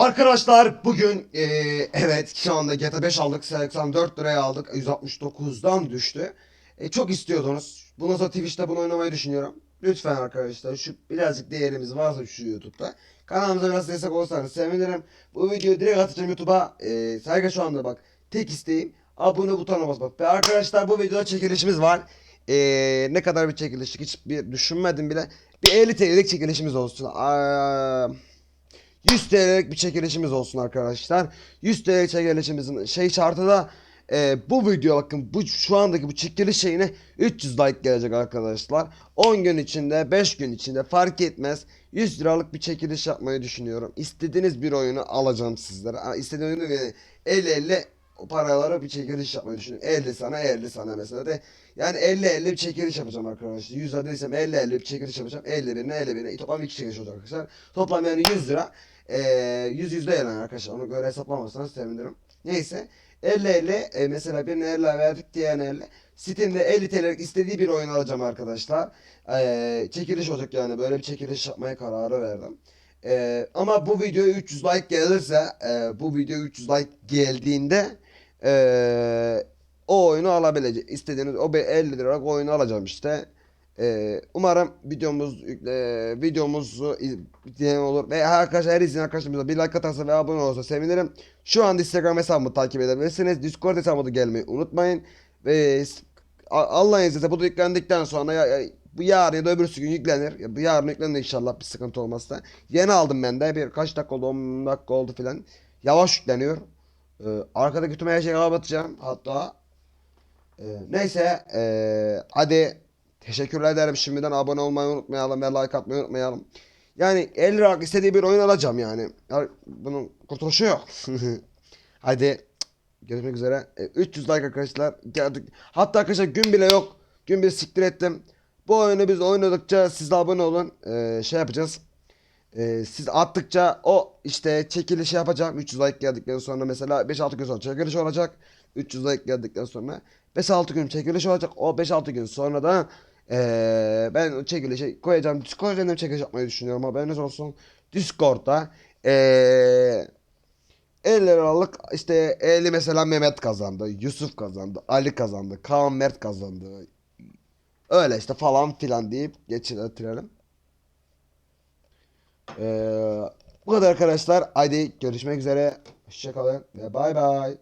Arkadaşlar bugün eee, evet şu anda GTA 5 aldık 84 liraya aldık 169'dan düştü. E, çok istiyordunuz. Bundan sonra Twitch'te bunu oynamayı düşünüyorum. Lütfen arkadaşlar şu birazcık değerimiz varsa şu YouTube'da kanalımıza biraz destek olursanız sevinirim. Bu videoyu direkt atacağım YouTube'a. E, saygı şu anda bak tek isteğim abone butonuna basmak. Ve arkadaşlar bu videoda çekilişimiz var. E, ne kadar bir çekilişlik hiç bir düşünmedim bile. Bir 50 TL'lik çekilişimiz olsun. Aa, 100 TL'lik bir çekilişimiz olsun arkadaşlar. 100 TL çekilişimizin şey şartı da e, bu video bakın bu şu andaki bu çekiliş şeyine 300 like gelecek arkadaşlar. 10 gün içinde 5 gün içinde fark etmez 100 liralık bir çekiliş yapmayı düşünüyorum. İstediğiniz bir oyunu alacağım sizlere. İstediğiniz oyunu 50 50 o paralara bir çekiliş yapmayı düşünüyorum. 50 sana 50 sana mesela de. Yani 50 50 bir çekiliş yapacağım arkadaşlar. 100 lira değilsem 50 50 bir çekiliş yapacağım. 50 birine 50 birine toplam iki çekiliş olacak arkadaşlar. Toplam yani 100 lira. Ee, 100 yüzde yani arkadaşlar. Onu göre hesaplamazsanız sevinirim. Neyse. 50 50 e, mesela birine 50 verdik diğer 50. Steam'de 50 TL'lik istediği bir oyun alacağım arkadaşlar. Ee, çekiliş olacak yani. Böyle bir çekiliş yapmaya kararı verdim. Ee, ama bu videoya 300 like gelirse e, bu video 300 like geldiğinde e, o oyunu alabilecek. İstediğiniz o bir 50 liralık oyunu alacağım işte. Ee, umarım videomuz e, videomuzu izleyen olur ve arkadaşlar her izleyen arkadaşlarımıza bir like atarsa ve abone olursa sevinirim. Şu anda Instagram hesabımı takip edebilirsiniz. Discord hesabıma da gelmeyi unutmayın. Ve Allah'ın izniyle bu da yüklendikten sonra ya, ya- bu yarın ya da öbürsü gün yüklenir. Ya, bu yarın yüklenir inşallah bir sıkıntı olmazsa. Yeni aldım ben de bir kaç dakika oldu 10 dakika oldu filan. Yavaş yükleniyor. Ee, arkadaki tüm her şeyi kapatacağım hatta. Ee, neyse ee, hadi teşekkürler ederim şimdiden abone olmayı unutmayalım ve like atmayı unutmayalım. Yani 50 liralık istediği bir oyun alacağım yani. Ya, bunun kurtuluşu yok. hadi görüşmek üzere. E, 300 like arkadaşlar. Geldik. Hatta arkadaşlar gün bile yok. Gün bile siktir ettim. Bu oyunu biz oynadıkça siz de abone olun. Ee, şey yapacağız. Ee, siz attıkça o işte çekilişi yapacağım. 300 like geldikten sonra mesela 5-6 gün sonra çekiliş olacak. 300 like geldikten sonra 5-6 gün çekiliş olacak. O 5-6 gün sonra da ee, ben çekilişi koyacağım. Discord üzerinden çekiliş yapmayı düşünüyorum. Haberiniz olsun. Discord'da ee, 50 liralık işte 50 mesela Mehmet kazandı. Yusuf kazandı. Ali kazandı. Kaan Mert kazandı. Öyle işte falan filan deyip geçirelim. Ee, bu kadar arkadaşlar. Haydi görüşmek üzere. Hoşçakalın ve bay bay.